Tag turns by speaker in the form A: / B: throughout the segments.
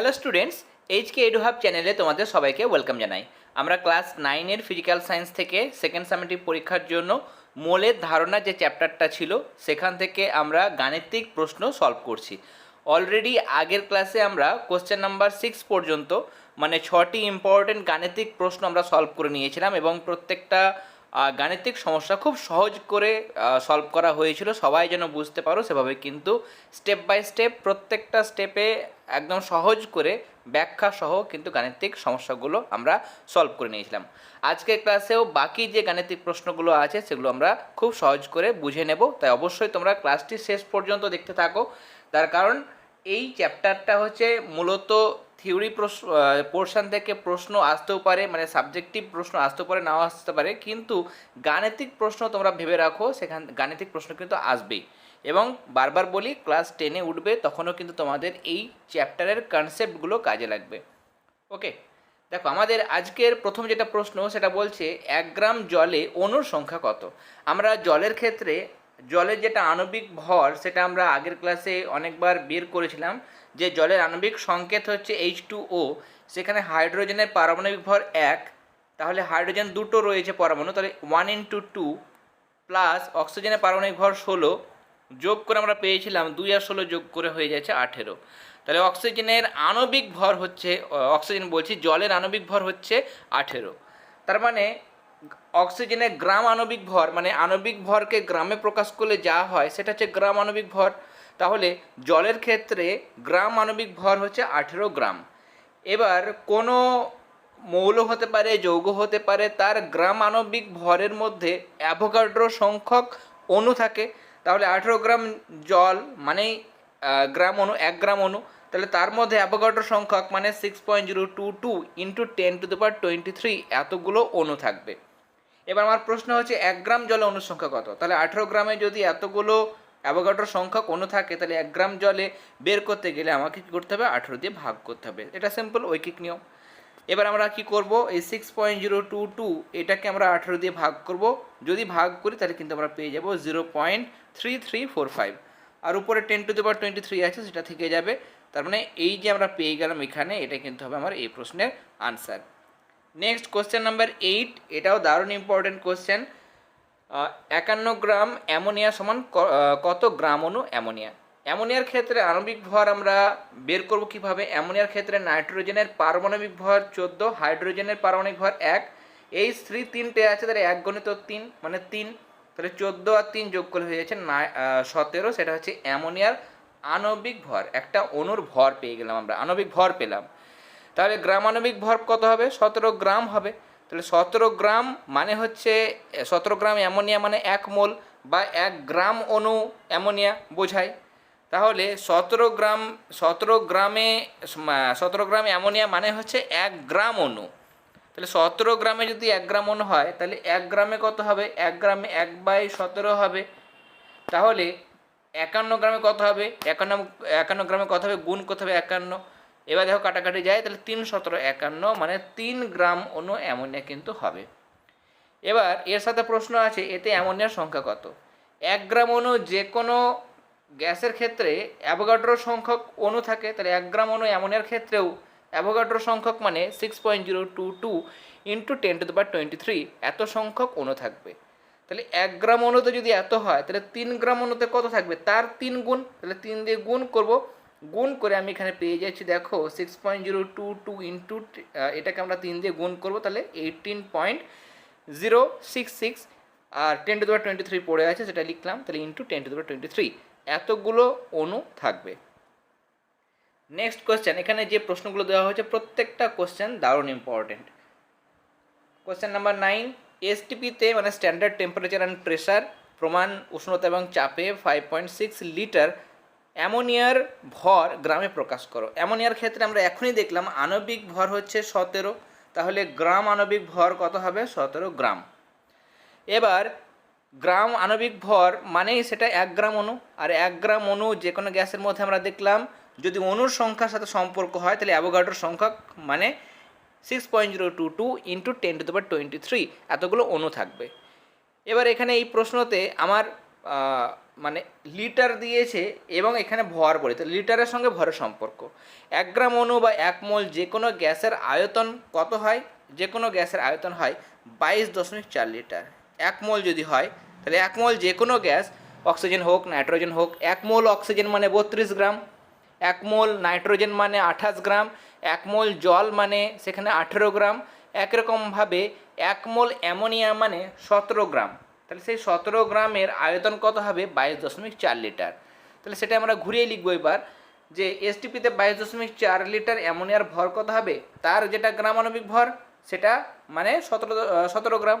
A: Hello students HK এডুহাব চ্যানেলে তোমাদের সবাইকে ওয়েলকাম জানাই। আমরা ক্লাস নাইনের ফিজিক্যাল সায়েন্স থেকে সেকেন্ড সামেটিভ পরীক্ষার জন্য মোলের ধারণা যে চ্যাপ্টারটা ছিল, সেখান থেকে আমরা গাণিতিক প্রশ্ন সলভ করছি। অলরেডি আগের ক্লাসে আমরা কোশ্চেন নাম্বার সিক্স পর্যন্ত মানে ছটি ইম্পর্টেন্ট গাণিতিক প্রশ্ন আমরা সলভ করে নিয়েছিলাম এবং প্রত্যেকটা গাণিতিক সমস্যা খুব সহজ করে সলভ করা হয়েছিল। সবাই যেন বুঝতে পারো সেভাবে কিন্তু স্টেপ বাই স্টেপ প্রত্যেকটা স্টেপে একদম সহজ করে ব্যাখ্যা সহ কিন্তু গাণিতিক সমস্যাগুলো আমরা সলভ করে নিয়েছিলাম। আজকের ক্লাসেও বাকি যে গাণিতিক প্রশ্নগুলো আছে সেগুলো আমরা খুব সহজ করে বুঝে নেব। তাই অবশ্যই তোমরা ক্লাসটি শেষ পর্যন্ত দেখতে থাকো। তার কারণ এই চ্যাপ্টারটা হচ্ছে মূলত থিওরি প্রশ্ন পোর্শন থেকে প্রশ্ন আসতেও পারে মানে সাবজেক্টিভ প্রশ্ন আসতেও পারে, নাও আসতে পারে, কিন্তু গাণিতিক প্রশ্ন তোমরা ভেবে রাখো, সেখান, গাণিতিক প্রশ্ন কিন্তু আসবেই। এবং বারবার বলি ক্লাস টেনে উঠবে, তখনও কিন্তু তোমাদের এই চ্যাপ্টারের কনসেপ্টগুলো কাজে লাগবে। ওকে দেখো, আমাদের আজকের প্রথম যেটা প্রশ্ন, সেটা বলছে, এক গ্রাম জলে অণুর সংখ্যা কত? আমরা জলের ক্ষেত্রে, জলের যেটা আণবিক ভর, সেটা আমরা আগের ক্লাসে অনেকবার বের করেছিলাম। যে জলের আণবিক সংকেত হচ্ছে এইচ টু ও সেখানে হাইড্রোজেনের পারমাণবিক ভর এক, তাহলে হাইড্রোজেন দুটো রয়েছে পরমাণু, তাহলে ওয়ান ইন্টু টু প্লাস অক্সিজেনের পারমাণবিক ভর ষোলো যোগ করে আমরা পেয়েছিলাম দুই আর ষোলো যোগ করে হয়ে যাচ্ছে আঠেরো। তাহলে অক্সিজেনের আণবিক ভর হচ্ছে অক্সিজেন বলছি, জলের আণবিক ভর হচ্ছে আঠেরো। তার মানে অক্সিজেনের গ্রাম আণবিক ভর মানে আণবিক ভরকে গ্রামে প্রকাশ করলে যা হয়, সেটা হচ্ছে গ্রাম আণবিক ভর। তাহলে জলের ক্ষেত্রে গ্রাম আণবিক ভর হচ্ছে আঠেরো গ্রাম। এবার কোনো মৌল হতে পারে, যৌগ হতে পারে, তার গ্রাম আণবিক ভরের মধ্যে অ্যাভোগাড্রো সংখ্যক অণু থাকে। তাহলে আঠেরো গ্রাম জল মানেই গ্রাম অণু, এক গ্রাম অণু। তাহলে তার মধ্যে অ্যাভোগাড্রো সংখ্যক মানে six point zero two two into ten to the power twenty three এতগুলো অণু থাকবে। এবার আমার প্রশ্ন হচ্ছে, এক গ্রাম জলে অণুর সংখ্যা কত? তাহলে আঠেরো গ্রামে যদি এতগুলো অ্যাভোগাড্রো সংখ্যা কোনো থাকে, তাহলে এক গ্রাম জলে বের করতে গেলে আমাকে কী করতে হবে? আঠেরো দিয়ে ভাগ করতে হবে। এটা সিম্পল ঐকিক নিয়ম। এবার আমরা কি করব? এই six point zero two two এটাকে আমরা আঠেরো দিয়ে ভাগ করব। যদি ভাগ করি, তাহলে কিন্তু আমরা পেয়ে যাব zero point three three four five আর উপরে ten to the twenty three আছে, সেটা থেকে যাবে। তার মানে এই যে আমরা পেয়ে গেলাম এখানে, এটা কিন্তু হবে আমার এই প্রশ্নের answer next question number eight এটাও দারুণ ইম্পর্টেন্ট কোশ্চেন একান্ন গ্রাম অ্যামোনিয়া সমান কত গ্রাম অণু অ্যামোনিয়া? অ্যামোনিয়ার ক্ষেত্রে আণবিক ভর আমরা বের করব কীভাবে? অ্যামোনিয়ার ক্ষেত্রে নাইট্রোজেনের পারমাণবিক ভর চোদ্দ, হাইড্রোজেনের পারমাণবিক ভর এক। এই স্ত্রী তিনটে আছে, তাহলে এক গণিত তিন মানে তিন। তাহলে চোদ্দ আর তিন যোগ করে হয়ে যাচ্ছে সতেরো, সেটা হচ্ছে অ্যামোনিয়ার আণবিক ভর। একটা অণুর ভর পেয়ে গেলাম আমরা, আণবিক ভর পেলাম। তাহলে গ্রাম আণবিক ভর কত হবে? সতেরো গ্রাম হবে। তাহলে সতেরো গ্রাম মানে হচ্ছে সতেরো গ্রাম অ্যামোনিয়া মানে এক মোল বা এক গ্রাম অণু অ্যামোনিয়া বোঝায়। তাহলে সতেরো গ্রাম, সতেরো গ্রামে সতেরো গ্রাম অ্যামোনিয়া মানে হচ্ছে এক গ্রাম অণু তাহলে সতেরো গ্রামে যদি এক গ্রাম অণু হয়, তাহলে এক গ্রামে কত হবে? এক গ্রামে এক বাই সতেরো হবে। তাহলে একান্ন গ্রামে কত হবে? একান্ন একান্ন গ্রামে কত হবে? গুণ কত হবে একান্ন। এবার দেখো কাটাকাটি যায়, তাহলে তিন সতেরো একান্ন মানে তিন গ্রাম অণু অ্যামোনিয়া কিন্তু হবে। এবার এর সাথে প্রশ্ন আছে, এতে অ্যামোনিয়ার সংখ্যা কত? এক গ্রাম অণু যে কোনো গ্যাসের ক্ষেত্রে অ্যাভোগাড্রো সংখ্যক অণু থাকে, তাহলে এক গ্রাম অণু অ্যামোনিয়ার ক্ষেত্রেও অ্যাভোগাড্রো সংখ্যক মানে six point zero two two into ten to the twenty three এত সংখ্যক অণু থাকবে। তাহলে এক গ্রাম অণুতে যদি এত হয়, তাহলে তিন গ্রাম অণুতে কত থাকবে? তার তিন গুণ, তাহলে তিন দিয়ে গুণ করব গুণ করে আমি এখানে পেয়ে যাচ্ছি, দেখো six point zero two two into এটাকে আমরা তিন দিয়ে গুণ করব, তাহলে eighteen point zero six six R ten to the power twenty three পড়ে আছে সেটা লিখলাম, তাহলে into ten to the power twenty three এতগুলো অণু থাকবে। নেক্সট কোশ্চেন এখানে যে প্রশ্নগুলো দেওয়া হয়েছে, প্রত্যেকটা কোশ্চেন দারুণ ইম্পর্টেন্ট কোশ্চেন নাম্বার নাইন এসটিপিতে মানে স্ট্যান্ডার্ড টেম্পারেচার অ্যান্ড প্রেশার প্রমাণ, উষ্ণতা এবং চাপে ফাইভ পয়েন্ট সিক্স লিটার অ্যামোনিয়ার ভর গ্রামে প্রকাশ করো। অ্যামোনিয়ার ক্ষেত্রে আমরা এখনই দেখলাম আণবিক ভর হচ্ছে সতেরো। তাহলে গ্রাম আণবিক ভর কত হবে? সতেরো গ্রাম। এবার গ্রাম আণবিক ভর মানেই সেটা এক গ্রাম অণু। আর এক গ্রাম অণু যে কোনো গ্যাসের মধ্যে আমরা দেখলাম, যদি অণুর সংখ্যার সাথে সম্পর্ক হয়, তাহলে অ্যাভোগাড্রোর সংখ্যা মানে six point zero two two into ten to the twenty three এতগুলো অণু থাকবে। এবার এখানে এই প্রশ্নতে আমার মানে লিটার দিয়েছে এবং এখানে ভর বলে। তো লিটারের সঙ্গে ভরের সম্পর্ক। এক গ্রাম অণু বা এক মোল যে কোনো গ্যাসের আয়তন কত হয়? যে কোনো গ্যাসের আয়তন হয় বাইশ দশমিক চার লিটার এক মোল যদি হয়, তাহলে এক মোল যে কোনো গ্যাস, অক্সিজেন হোক, নাইট্রোজেন হোক, এক মোল অক্সিজেন মানে বত্রিশ গ্রাম, এক মোল নাইট্রোজেন মানে আঠাশ গ্রাম, এক মোল জল মানে সেখানে আঠেরো গ্রাম, একরকমভাবে এক মোল অ্যামোনিয়া মানে সতেরো গ্রাম। তাহলে সেই সতেরো গ্রামের আয়তন কত হবে? বাইশ দশমিক চার লিটার। তাহলে সেটা আমরা ঘুরিয়ে লিখব এবার যে এসটিপিতে বাইশ দশমিক চার লিটার অ্যামোনিয়ার ভর কত হবে? তার যেটা গ্রাম আণবিক ভর, সেটা মানে সতেরো সতেরো গ্রাম।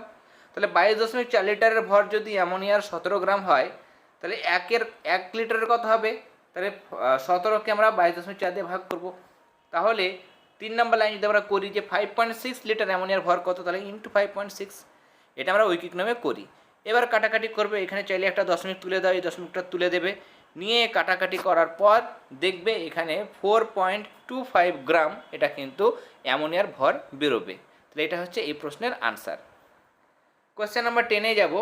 A: তাহলে বাইশ দশমিক চার লিটারের ভর যদি অ্যামোনিয়ার সতেরো গ্রাম হয়, তাহলে একের এক লিটারের কত হবে? তাহলে সতেরোকে আমরা বাইশ দশমিক চার দিয়ে ভাগ করব। তাহলে তিন নম্বর লাইন যদি আমরা করি যে ফাইভ পয়েন্ট সিক্স লিটার অ্যামোনিয়ার ভর কত? তাহলে ইন্টু ফাইভ পয়েন্ট সিক্স এটা আমরা ঐকিক নামে করি। এবার কাটাকাটি করবে, এখানে চাইলে একটা দশমিক তুলে দাও, এই দশমিকটা তুলে দেবে। নিয়ে কাটাকাটি করার পর দেখবে এখানে four point two five gram এটা কিন্তু অ্যামোনিয়ার ভর বেরোবে। তাহলে এটা হচ্ছে এই প্রশ্নের আনসার কোয়েশ্চেন নাম্বার টেনে যাব।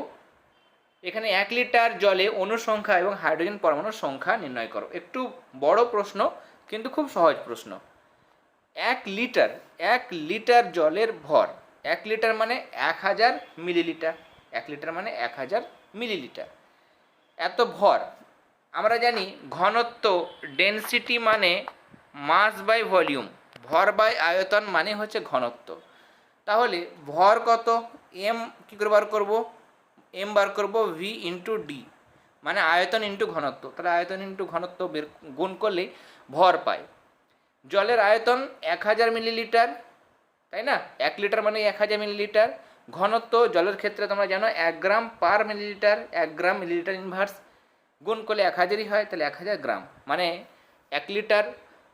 A: এখানে এক লিটার জলে অণুর সংখ্যা এবং হাইড্রোজেন পরমাণুর সংখ্যা নির্ণয় করো। একটু বড় প্রশ্ন, কিন্তু খুব সহজ প্রশ্ন। এক লিটার এক লিটার জলের ভর, এক লিটার মানে এক হাজার মিলিলিটার। এক লিটার মানে এক হাজার মিলিলিটার। এত ভর। আমরা জানি ঘনত্ব ডেনসিটি মানে মাস বাই ভলিউম ভর বাই আয়তন মানে হচ্ছে ঘনত্ব। তাহলে ভর কত? এম কী করে বার করব? এম বার করব ভি ইন্টু ডি মানে আয়তন ইন্টু ঘনত্ব। তাহলে আয়তন ইন্টু ঘনত্ব বের গুণ করলে ভর পায় জলের আয়তন এক হাজার মিলিলিটার, তাই না? এক লিটার মানে এক হাজার মিলিলিটার। ঘনত্ব জলের ক্ষেত্রে তোমরা জানো এক গ্রাম পার মিলিলিটার, এক গ্রাম মিলিলিটার ইনভার্স গুণ করলে এক হাজারই হয়, তাহলে এক হাজার গ্রাম। মানে এক লিটার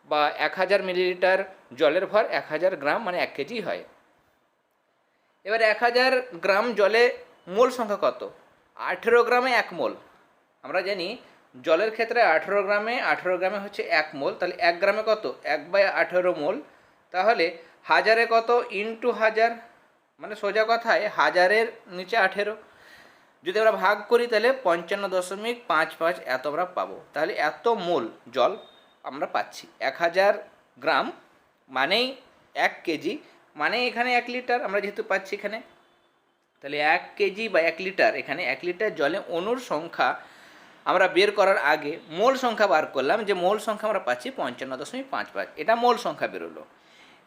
A: বা এক হাজার মিলিলিটার জলের ভর এক হাজার গ্রাম মানে এক কেজি হয়। এবার এক হাজার গ্রাম জলে মোল সংখ্যা কত? আঠেরো গ্রামে এক মোল। আমরা জানি জলের ক্ষেত্রে আঠেরো গ্রামে আঠেরো গ্রামে হচ্ছে এক মোল, তাহলে এক গ্রামে কত? এক বাই আঠেরো মোল। তাহলে হাজারে কত? ইন্টু হাজার। মানে সোজা কথায় হাজারের নিচে আঠেরো। যদি আমরা ভাগ করি তাহলে পঞ্চান্ন দশমিক পাঁচ পাঁচ এত আমরা পাবো। তাহলে এত মোল জল আমরা পাচ্ছি। এক হাজার গ্রাম মানেই এক কেজি মানে এখানে এক লিটার আমরা যেহেতু পাচ্ছি এখানে। তাহলে এক কেজি বা এক লিটার, এখানে এক লিটার জলে অণুর সংখ্যা আমরা বের করার আগে মোল সংখ্যা বার করলাম যে মোল সংখ্যা আমরা পাচ্ছি পঞ্চান্ন দশমিক পাঁচ পাঁচ। এটা মোল সংখ্যা বেরোলো।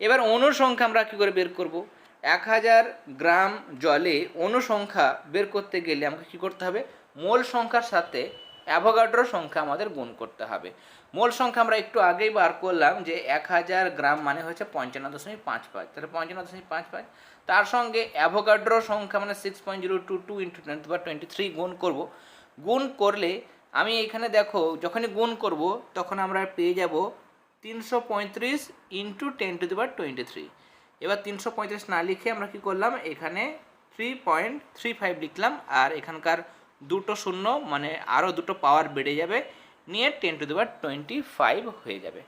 A: এবার অণুর সংখ্যা আমরা কী করে বের করব? এক হাজার গ্রাম জলে অনুসংখ্যা বের করতে গেলে আমাকে কী করতে হবে? মোল সংখ্যার সাথে অ্যাভোগাড্রো সংখ্যা আমাদের গুণ করতে হবে। মোল সংখ্যা আমরা একটু আগেই বার করলাম যে এক হাজার গ্রাম মানে হচ্ছে পঞ্চান্ন দশমিক পাঁচ পাঁচ। তাহলে পঞ্চান্ন দশমিক পাঁচ পাঁচ, তার সঙ্গে অ্যাভোগাড্রো সংখ্যা মানে six point zero two two into ten বা টোয়েন্টি থ্রি গুণ করব। গুণ করলে আমি এখানে দেখো, যখনই গুণ করব, তখন আমরা পেয়ে যাব তিনশো পঁয়ত্রিশ into ten to the power twenty three এবার তিনশো পঁয়ত্রিশ না লিখে আমরা কি করলাম? এখানে থ্রি পয়েন্ট থ্রি ফাইভ লিখলাম আর এখানকার দুটো শূন্য মানে আরও দুটো পাওয়ার বেড়ে যাবে, নিয়ে ten to the power twenty five হয়ে যাবে।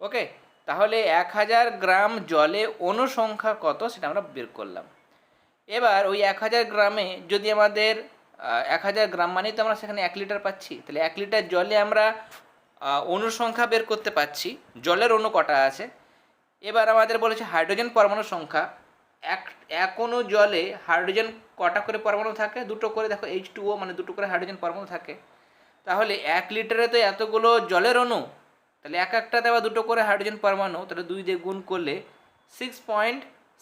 A: ওকে তাহলে এক হাজার গ্রাম জলে অনুসংখ্যা কত সেটা আমরা বের করলাম। এবার ওই এক হাজার গ্রামে যদি আমাদের এক হাজার গ্রাম মানেই তো আমরা সেখানে এক লিটার পাচ্ছি, তাহলে এক লিটার জলে আমরা অনুসংখ্যা বের করতে পাচ্ছি জলের অনু কটা আছে? এবার আমাদের বলেছে হাইড্রোজেন পরমাণুর সংখ্যা। এক এক জলে হাইড্রোজেন কটা করে পরমাণু থাকে? দুটো করে, দেখো এইচ টু ও মানে দুটো করে হাইড্রোজেন পরমাণু থাকে। তাহলে এক লিটারে তো এতগুলো জলের অণু, তাহলে এক একটাতে আবার দুটো করে হাইড্রোজেন পরমাণু, তাহলে দুই দিয়ে গুণ করলে six point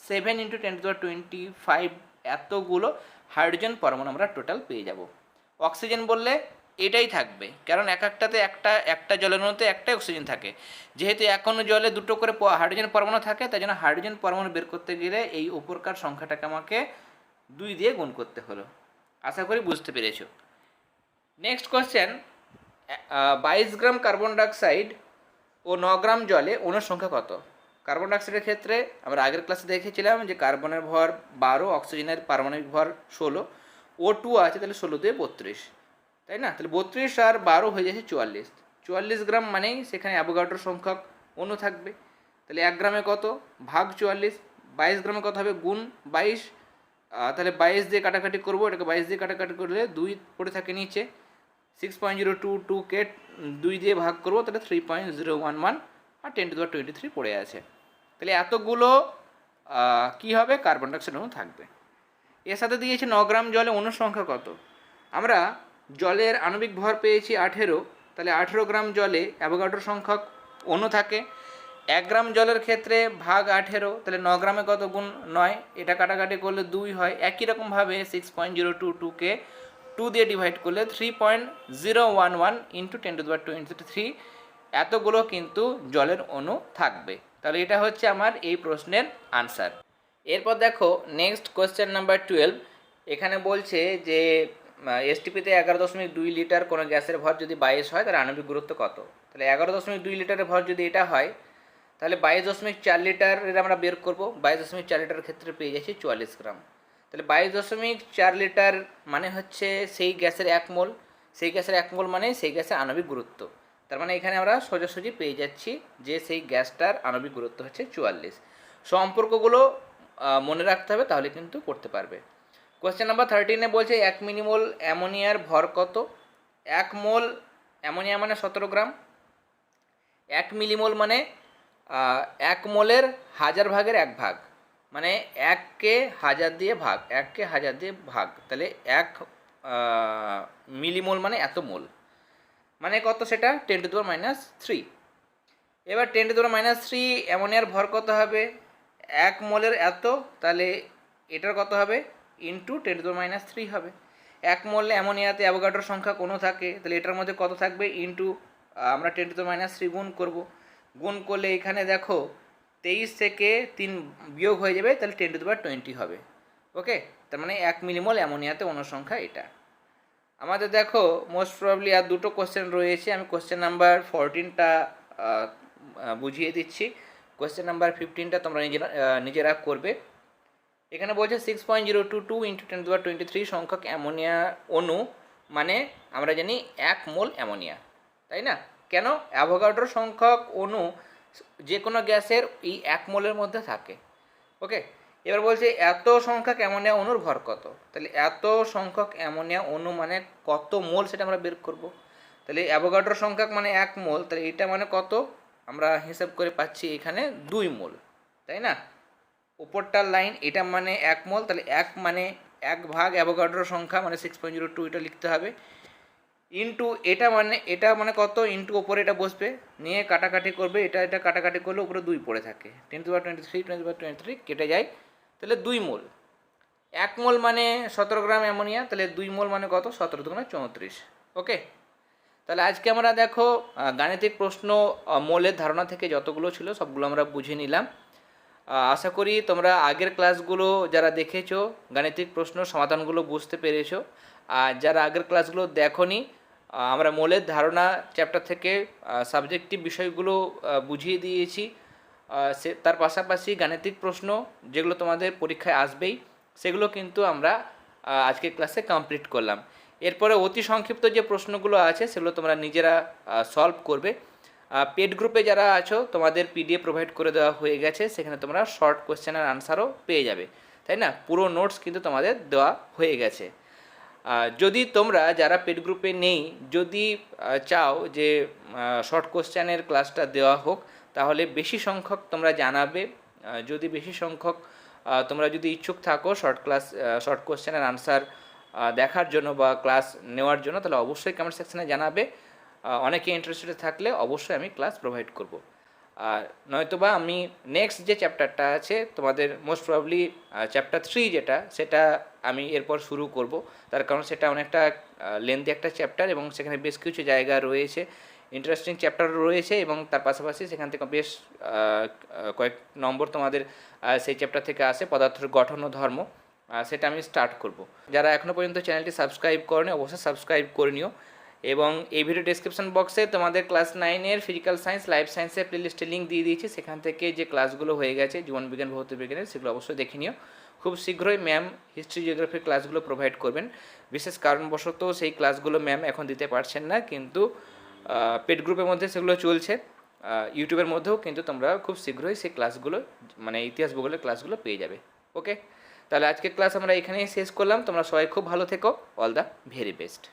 A: seven into ten to twenty five এতগুলো হাইড্রোজেন পরমাণু আমরা টোটাল পেয়ে যাব। অক্সিজেন বললে এটাই থাকবে। কারণ এক একটাতে একটা একটা মধ্যে একটাই অক্সিজেন থাকে। যেহেতু এখনও জলে দুটো করে হাইড্রোজেন পরমাণু থাকে, তাই জন্য হাইড্রোজেন পরমাণু বের করতে গেলে এই উপরকার সংখ্যাটাকে আমাকে দুই দিয়ে গুণ করতে হলো। আশা করি বুঝতে পেরেছ। নেক্সট কোয়েশ্চেন বাইশ গ্রাম কার্বন ডাইঅক্সাইড ও ন গ্রাম জলে অণুর সংখ্যা কত? কার্বন ডাইঅক্সাইডের ক্ষেত্রে আমরা আগের ক্লাসে দেখেছিলাম যে কার্বনের ভর বারো অক্সিজেনের পারমাণবিক ভর ষোলো ও টু আছে তাহলে ষোলো দিয়ে বত্রিশ। তাই না? তাহলে বত্রিশ আর বারো হয়ে যাচ্ছে চুয়াল্লিশ। চুয়াল্লিশ গ্রাম মানেই সেখানে অ্যাভোগাড্রো সংখ্যক অণু থাকবে। তাহলে এক গ্রামে কত? ভাগ চুয়াল্লিশ। বাইশ গ্রামে কত হবে? গুণ বাইশ। তাহলে বাইশ দিয়ে কাটাকাটি করব। এটাকে বাইশ দিয়ে কাটাকাটি করলে দুই পড়ে থাকে নিচে। Six point zero two two কে দুই দিয়ে ভাগ করব। তাহলে three point zero one one R ten to twenty three পড়ে আছে। তাহলে এতগুলো কি হবে? কার্বন ডাইঅক্সাইড অণু থাকবে। এর সাথে দিয়েছে ন গ্রাম জলে অণুর সংখ্যা কত? আমরা জলের আণবিক ভর পেয়েছি আঠেরো, তাহলে আঠেরো গ্রাম জলে অ্যাভোগাড্রো সংখ্যক অণু থাকে। এক গ্রাম জলের ক্ষেত্রে ভাগ আঠেরো, তাহলে ন গ্রামে কত গুণ নয়? এটা কাটাকাটি করলে দুই হয়। একই রকমভাবে সিক্স পয়েন্ট জিরো টু টুকে টু দিয়ে ডিভাইড করলে three point zero one one into ten to the power twenty three এতগুলো কিন্তু জলের অণু থাকবে। তাহলে এটা হচ্ছে আমার এই প্রশ্নের আনসার এরপর দেখো নেক্সট কোয়েশ্চেন নাম্বার টুয়েলভ এখানে বলছে যে এসটিপিতে এগারো দশমিক দুই লিটার কোনো গ্যাসের ভর যদি বাইশ হয় তার আণবিক গুরুত্ব কত? তাহলে এগারো দশমিক দুই লিটারের ভর যদি এটা হয়, তাহলে বাইশ দশমিক চার লিটারের আমরা বের করব। বাইশ দশমিক চার লিটারের ক্ষেত্রে পেয়ে যাচ্ছি চুয়াল্লিশ গ্রাম। তাহলে বাইশ দশমিক চার লিটার মানে হচ্ছে সেই গ্যাসের এক মোল। সেই গ্যাসের এক মোল মানে সেই গ্যাসের আণবিক গুরুত্ব। তার মানে এখানে আমরা সোজাসুজি পেয়ে যাচ্ছি যে সেই গ্যাসটার আণবিক গুরুত্ব হচ্ছে চুয়াল্লিশ। সম্পর্কগুলো মনে রাখতে হবে, তাহলে কিন্তু করতে পারবে। কোয়েশ্চেন নাম্বার থার্টিনে বলছে, এক মিনিমোল অ্যামোনিয়ার ভর কত? এক মোল অ্যামোনিয়া মানে সতেরো গ্রাম। এক মিলিমোল মানে এক মোলের হাজার ভাগের এক ভাগ। মানে এককে হাজার দিয়ে ভাগ, এককে হাজার দিয়ে ভাগ। তাহলে এক মিলিমোল মানে এত মোল। মানে কত সেটা? Ten to the power minus three এবার ten to the power minus three অ্যামোনিয়ার ভর কত হবে? এক মোলের এত, তাহলে এটার কত হবে? Into ten to minus three হবে। এক মোল অ্যামোনিয়াতে অ্যাভোগাড্রোর সংখ্যা কোনো থাকে, তাহলে এটার মধ্যে কত থাকবে? ইন্টু আমরা টেন টু মাইনাস থ্রি গুণ করব। গুণ করলে এখানে দেখো, তেইশ থেকে তিন বিয়োগ হয়ে যাবে, তাহলে টেন টু দেওয়ার টোয়েন্টি হবে। ওকে তার মানে এক মিলিমল অ্যামোনিয়াতে অনুসংখ্যা এটা। আমাদের দেখো মোস্ট প্রবলি আর দুটো কোশ্চেন রয়েছে, আমি কোশ্চেন নাম্বার ফোরটিনটা বুঝিয়ে দিচ্ছি। কোশ্চেন নাম্বার ফিফটিনটা তোমরা নিজেরা নিজেরা করবে। এখানে বলছে six point zero two two into ten to the power twenty three সংখ্যক অ্যামোনিয়া অণু মানে আমরা জানি এক মোল অ্যামোনিয়া, তাই না? কেন? অ্যাভোগাড্রো সংখ্যক অণু যে কোনো গ্যাসের এই এক মোলের মধ্যে থাকে ওকে এবার বলছে এত সংখ্যক অ্যামোনিয়া অণুর ভর কত? তাহলে এত সংখ্যক অ্যামোনিয়া অণু মানে কত মোল সেটা আমরা বের করব। তাহলে অ্যাভোগাড্রো সংখ্যক মানে এক মোল, তাহলে এটা মানে কত? আমরা হিসাব করে পাচ্ছি এখানে দুই মোল, তাই না? উপরটার লাইন এটা মানে এক মোল তাহলে এক মানে এক ভাগ অ্যাভোগাড্রো সংখ্যা মানে সিক্স পয়েন্ট জিরো টু এটা লিখতে হবে। ইন্টু এটা মানে এটা মানে কত? ইন্টু ওপরে এটা বসবে, নিয়ে কাটাকাটি করবে, এটা এটা কাটাকাটি করলে উপরে দুই পড়ে থাকে। Ten to twenty three twenty twenty three কেটে যায়, তাহলে দুই মোল এক মোল মানে সতেরো গ্রাম অ্যামোনিয়া তাহলে দুই মোল মানে কত? সতেরো দুগুণে চৌত্রিশ। ওকে তাহলে আজকে আমরা দেখো গাণিতিক প্রশ্ন মোলের ধারণা থেকে যতগুলো ছিল সবগুলো আমরা বুঝে নিলাম। আশা করি তোমরা আগের ক্লাসগুলো যারা দেখেছ, গাণিতিক প্রশ্ন সমাধানগুলো বুঝতে পেরেছ। আর যারা আগের ক্লাসগুলো দেখোনি আমরা মোলের ধারণা চ্যাপ্টার থেকে সাবজেক্টিভ বিষয়গুলো বুঝিয়ে দিয়েছি। সে, তার পাশাপাশি গাণিতিক প্রশ্ন যেগুলো তোমাদের পরীক্ষায় আসবেই, সেগুলো কিন্তু আমরা আজকের ক্লাসে কমপ্লিট করলাম। এরপরে অতি সংক্ষিপ্ত যে প্রশ্নগুলো আছে, সেগুলো তোমরা নিজেরা সলভ করবে। পেড গ্রুপে যারা আছো, তোমাদের পিডিএফ প্রোভাইড করে দেওয়া হয়ে গেছে, সেখানে তোমরা শর্ট কোশ্চেনের আনসারও পেয়ে যাবে। তাই না? পুরো নোটস কিন্তু তোমাদের দেওয়া হয়ে গেছে। যদি তোমরা যারা পেড গ্রুপে নেই, যদি চাও যে শর্ট কোশ্চেনের ক্লাসটা দেওয়া হোক, তাহলে বেশি সংখ্যক তোমরা জানাবে। যদি বেশি সংখ্যক তোমরা যদি ইচ্ছুক থাকো শর্ট ক্লাস শর্ট কোশ্চেনের আনসার দেখার জন্য বা ক্লাস নেওয়ার জন্য, তাহলে অবশ্যই কমেন্ট সেকশানে জানাবে। অনেকে ইন্টারেস্টেড থাকলে অবশ্যই আমি ক্লাস প্রোভাইড করব। আর নয়তোবা আমি নেক্সট যে চ্যাপ্টারটা আছে, তোমাদের মোস্ট প্রবলি চ্যাপ্টার থ্রি যেটা, সেটা আমি এরপর শুরু করব। তার কারণ সেটা অনেকটা লেন্দি একটা চ্যাপ্টার এবং সেখানে বেশ কিছু জায়গা রয়েছে। ইন্টারেস্টিং চ্যাপ্টার রয়েছে এবং তার পাশাপাশি সেখান থেকে বেশ কয়েক নম্বর তোমাদের সেই চ্যাপ্টার থেকে আসে পদার্থের গঠন ও ধর্ম। সেটা আমি স্টার্ট করব। যারা এখনও পর্যন্ত চ্যানেলটি সাবস্ক্রাইব করেনি, অবশ্যই সাবস্ক্রাইব করে নিও। এবং এই ভিডিও ডিসক্রিপশন বক্সে তোমাদের ক্লাস নাইনের ফিজিক্যাল সায়েন্স লাইফ সায়েন্সের প্লেলিস্টে লিঙ্ক দিয়ে দিয়েছি। সেখান থেকে যে ক্লাসগুলো হয়ে গেছে, জীবন বিজ্ঞান, ভৌত বিজ্ঞানের সেগুলো অবশ্যই দেখে নিও। খুব শীঘ্রই ম্যাম হিস্ট্রি জিওগ্রাফির ক্লাসগুলো প্রোভাইড করবেন। বিশেষ কারণবশত সেই ক্লাসগুলো ম্যাম এখন দিতে পারছেন না, কিন্তু পেড গ্রুপের মধ্যে সেগুলো চলছে। ইউটিউবের মধ্যেও কিন্তু তোমরা খুব শীঘ্রই সেই ক্লাসগুলো মানে ইতিহাস ভূগোলের ক্লাসগুলো পেয়ে যাবে। ওকে তাহলে আজকে ক্লাস আমরা এখানেই শেষ করলাম। তোমরা সবাই খুব ভালো থেকো। All the very best